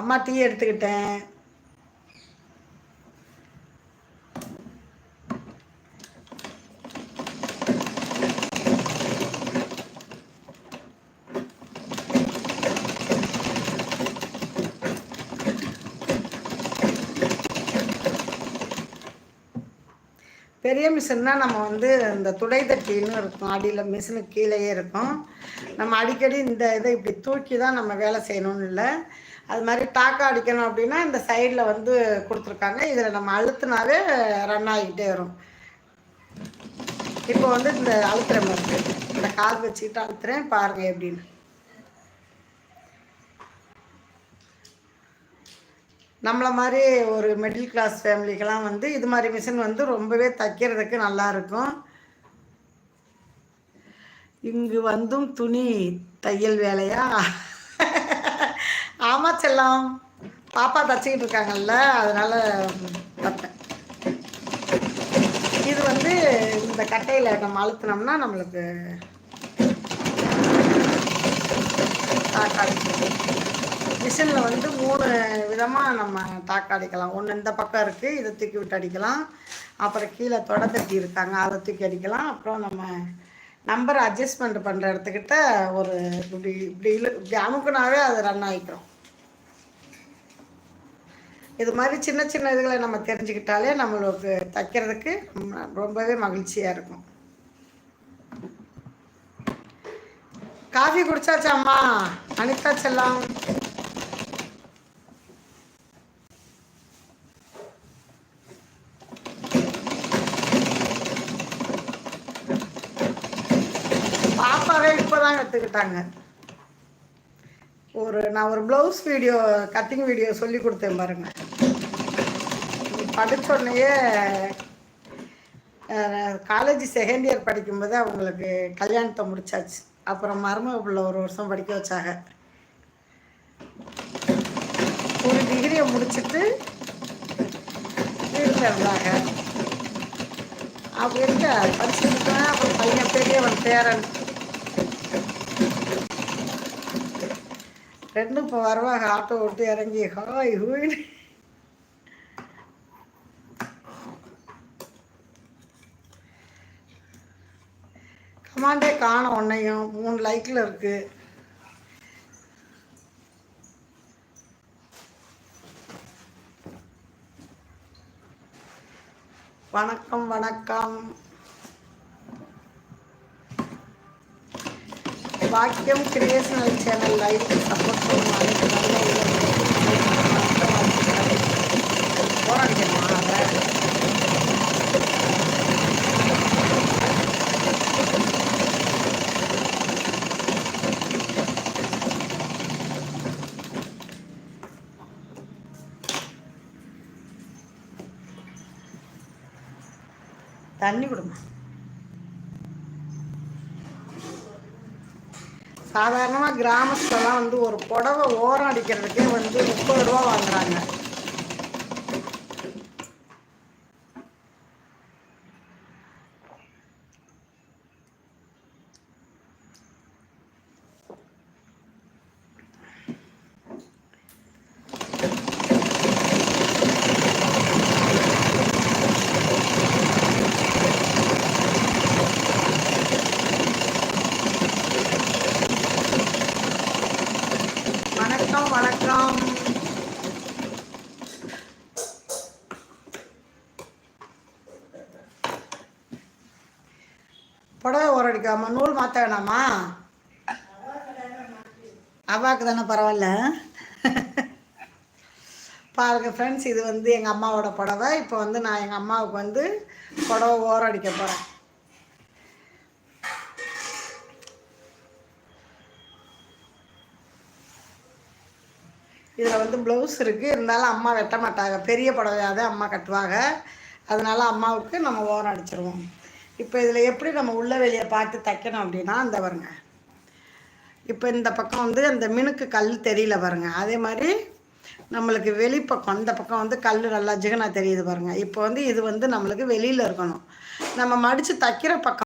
அம்மா டீ எடுத்துக்கிட்டேன். பெரிய மிஷின்னா நம்ம வந்து இந்த துடை தட்டின்னு இருக்கும். அடியில் மிஷினுக்கு கீழேயே இருக்கும். நம்ம அடிக்கடி இந்த இதை இப்படி தூக்கி தான் நம்ம வேலை செய்யணும்னு இல்லை. அது மாதிரி டாக்கா அடிக்கணும் அப்படின்னா இந்த சைடில் வந்து கொடுத்துருக்காங்க. இதில் நம்ம அழுத்தினாவே ரன் ஆகிக்கிட்டே வரும். இப்போ வந்து இந்த அழுத்துற மாதிரி இந்த கால் வச்சுக்கிட்டு அழுத்துறேன் பாருங்கள் எப்படின்னு. நம்மளை மாதிரி ஒரு மிடில் கிளாஸ் ஃபேமிலிக்கெல்லாம் வந்து இது மாதிரி மிஷின் வந்து ரொம்பவே தைக்கிறதுக்கு நல்லா இருக்கும். இங்கு வந்தும் துணி தையல் வேலையா? ஆமாம் செல்லம். பாப்பா தச்சுக்கிட்டு இருக்காங்கல்ல அதனால தப்பேன். இது வந்து இந்த கட்டையில் நம்ம அழுத்தினோம்னா நம்மளுக்கு தாக்காடி மிஷினில் வந்து மூணு விதமாக நம்ம தாக்காடிக்கலாம். ஒன்று இந்த பக்கம் இருக்குது இதை தூக்கி விட்டு அடிக்கலாம். அப்புறம் கீழே தொட இருக்காங்க அதை தூக்கி அடிக்கலாம். அப்புறம் நம்ம நம்பர் அட்ஜஸ்ட்மெண்ட் பண்ணுற இடத்துக்கிட்ட ஒரு இப்படி இப்படி இழு இப்படி அமுக்குனாவே அது ரன் ஆகிக்கிறோம் இது மாதிரி சின்ன சின்ன இதுகளை நம்ம தெரிஞ்சுக்கிட்டாலே நம்மளுக்கு தைக்கிறதுக்கு ரொம்பவே மகிழ்ச்சியாக இருக்கும். காஃபி குடிச்சாச்சாம்மா அனிதா செல்லாம். பாப்பாவே இப்போதான் கற்றுக்கிட்டாங்க ஒரு நான் ஒரு ப்ளவுஸ் வீடியோ கட்டிங் வீடியோ சொல்லி கொடுத்தேன் பாருங்க. படித்தோடனேயே காலேஜ் செகண்ட் இயர் படிக்கும்போது அவங்களுக்கு கல்யாணத்தை முடிச்சாச்சு. அப்புறம் மருமக பிள்ளை ஒரு வருஷம் படிக்க வச்சாங்க. ஒரு டிகிரியை முடிச்சுட்டு வீட்டில் இருந்தாங்க. அப்படி இருக்க படிச்சுட்டு அப்புறம் பையன் பெரியவன் பேரன். ரெண்டும் இப்போ வருவாங்க. ஆட்டோ விட்டு இறங்கி ஹாய் ஹூயின்னு கமாண்டே காணும் ஒன்னையும் மூணு லைக்கில் இருக்குது வணக்கம் வணக்கம். வாக்கியம் கிரியேஷனல் சேனல் லைக் சப்போர்ட் பண்ணுவோம் அனைத்து நல்ல போராடிக்கணுமா தண்ணி கொடுமா. சாதாரணமாக கிராமத்துலலாம் வந்து ஒரு புடவை ஓரம் அடிக்கிறதுக்கே வந்து முப்பது ரூபா வாங்குறாங்க. வணக்கம். புடவை ஓரடிக்காம நூல் மாற்ற வேணாமா? அவாக்கு தானே பரவாயில்ல. பாருங்க ஃப்ரெண்ட்ஸ் இது வந்து எங்கள் அம்மாவோட புடவை. இப்போ வந்து நான் எங்கள் அம்மாவுக்கு வந்து புடவை ஓரம் அடிக்க போகிறேன் இதில் வந்து ப்ளவுஸ் இருக்குது. இருந்தாலும் அம்மா வெட்ட மாட்டாங்க. பெரிய புடவையாக தான் அம்மா கட்டுவாங்க. அதனால் அம்மாவுக்கு நம்ம ஓரம் அடிச்சிருவோம். இப்போ இதில் எப்படி நம்ம உள்ள வெளியே பார்த்து தைக்கணும் அப்படின்னா அந்த பாருங்க. இப்போ இந்த பக்கம் வந்து அந்த மினுக்கு கல் தெரியல பாருங்க. அதே மாதிரி நம்மளுக்கு வெளிப்பக்கம் இந்த பக்கம் வந்து கல் நல்லா ஜிகனா தெரியுது பாருங்க. இப்போ வந்து இது வந்து நம்மளுக்கு வெளியில் இருக்கணும். நம்ம மடித்து தைக்கிற பக்கம்